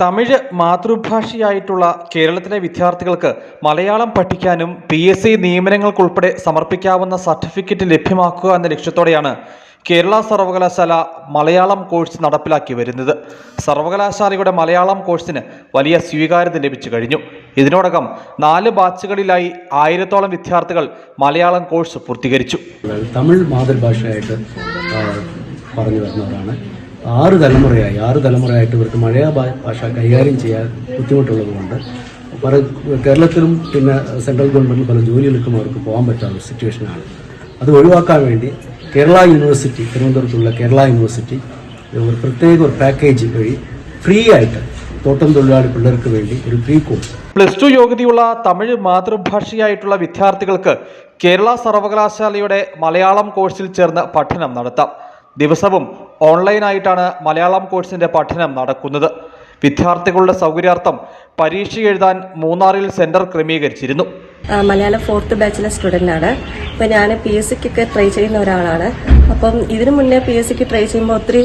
തമിഴ് മാതൃഭാഷയായിട്ടുള്ള കേരളത്തിലെ വിദ്യാർത്ഥികൾക്ക് മലയാളം പഠിക്കാനും പി എസ് സി നിയമനങ്ങൾക്കുൾപ്പെടെ സമർപ്പിക്കാവുന്ന സർട്ടിഫിക്കറ്റ് ലഭ്യമാക്കുക എന്ന ലക്ഷ്യത്തോടെയാണ് കേരള സർവകലാശാല മലയാളം കോഴ്സ് നടപ്പിലാക്കി വരുന്നത്. സർവകലാശാലയുടെ മലയാളം കോഴ്സിന് വലിയ സ്വീകാര്യത ലഭിച്ചു കഴിഞ്ഞു. ഇതിനോടകം നാല് ബാച്ചുകളിലായി ആയിരത്തോളം വിദ്യാർത്ഥികൾ മലയാളം കോഴ്സ് പൂർത്തീകരിച്ചു. തമിഴ് മാതൃഭാഷയായിട്ട് പറഞ്ഞു വരുന്നവരാണ് ആറ് തലമുറയായി ആറ് തലമുറയായിട്ട് ഇവർക്ക് മലയാള ഭാഷ കൈകാര്യം ചെയ്യാൻ ബുദ്ധിമുട്ടുള്ളതുകൊണ്ട് പല കേരളത്തിലും പിന്നെ സെൻട്രൽ ഗവൺമെന്റിൽ പല ജോലികൾക്കും അവർക്ക് പോകാൻ പറ്റാത്ത സിറ്റുവേഷനാണ്. അത് ഒഴിവാക്കാൻ വേണ്ടി കേരള യൂണിവേഴ്സിറ്റി തിരുവനന്തപുരത്തുള്ള കേരള യൂണിവേഴ്സിറ്റി ഒരു പ്രത്യേക ഒരു പാക്കേജ് വഴി ഫ്രീ ആയിട്ട് തോട്ടം തൊഴിലാളി പിള്ളേർക്ക് വേണ്ടി ഒരു ഫ്രീ കോഴ്സ് പ്ലസ് ടു യോഗ്യതയുള്ള തമിഴ് മാതൃഭാഷയായിട്ടുള്ള വിദ്യാർത്ഥികൾക്ക് കേരള സർവകലാശാലയുടെ മലയാളം കോഴ്സിൽ ചേർന്ന് പഠനം നടത്താം. ദിവസവും ഓൺലൈനായിട്ടാണ് മലയാളം കോഴ്സിന്റെ പഠനം നടക്കുന്നത്. വിദ്യാർത്ഥികളുടെ സൗകര്യാർത്ഥം പരീക്ഷ എഴുതാൻ മൂന്നാറിൽ സെന്റർ ക്രമീകരിച്ചിരുന്നു. മലയാളം ഫോർത്ത് ബാച്ചിലെ സ്റ്റുഡന്റ് ആണ്. അപ്പോൾ ഞാൻ പി എസ് സിക്കൊക്കെ ട്രൈ ചെയ്യുന്ന ഒരാളാണ്. അപ്പം ഇതിനു മുന്നേ പി എസ് സിക്ക് ട്രൈ ചെയ്യുമ്പോൾ ഒത്തിരി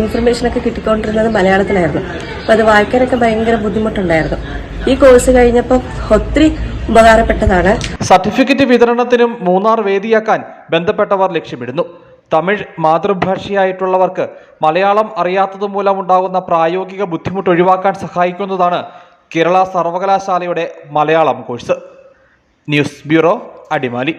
ഇൻഫർമേഷനൊക്കെ കിട്ടിക്കൊണ്ടിരുന്നത് മലയാളത്തിലായിരുന്നു. അപ്പോൾ അത് വായിക്കാനൊക്കെ ഭയങ്കര ബുദ്ധിമുട്ടുണ്ടായിരുന്നു. ഈ കോഴ്സ് കഴിഞ്ഞപ്പോൾ ഒത്തിരി ഉപകാരപ്പെട്ടതാണ്. സർട്ടിഫിക്കറ്റ് വിതരണത്തിനും മൂന്നാർ വേദിയാക്കാൻ ബന്ധപ്പെട്ടവർ ലക്ഷ്യമിടുന്നു. തമിഴ് മാതൃഭാഷയായിട്ടുള്ളവർക്ക് മലയാളം അറിയാത്തത് മൂലമുണ്ടാകുന്ന പ്രായോഗിക ബുദ്ധിമുട്ട് ഒഴിവാക്കാൻ സഹായിക്കുന്നതാണ് കേരള സർവകലാശാലയുടെ Malayalam course. News bureau Adimali.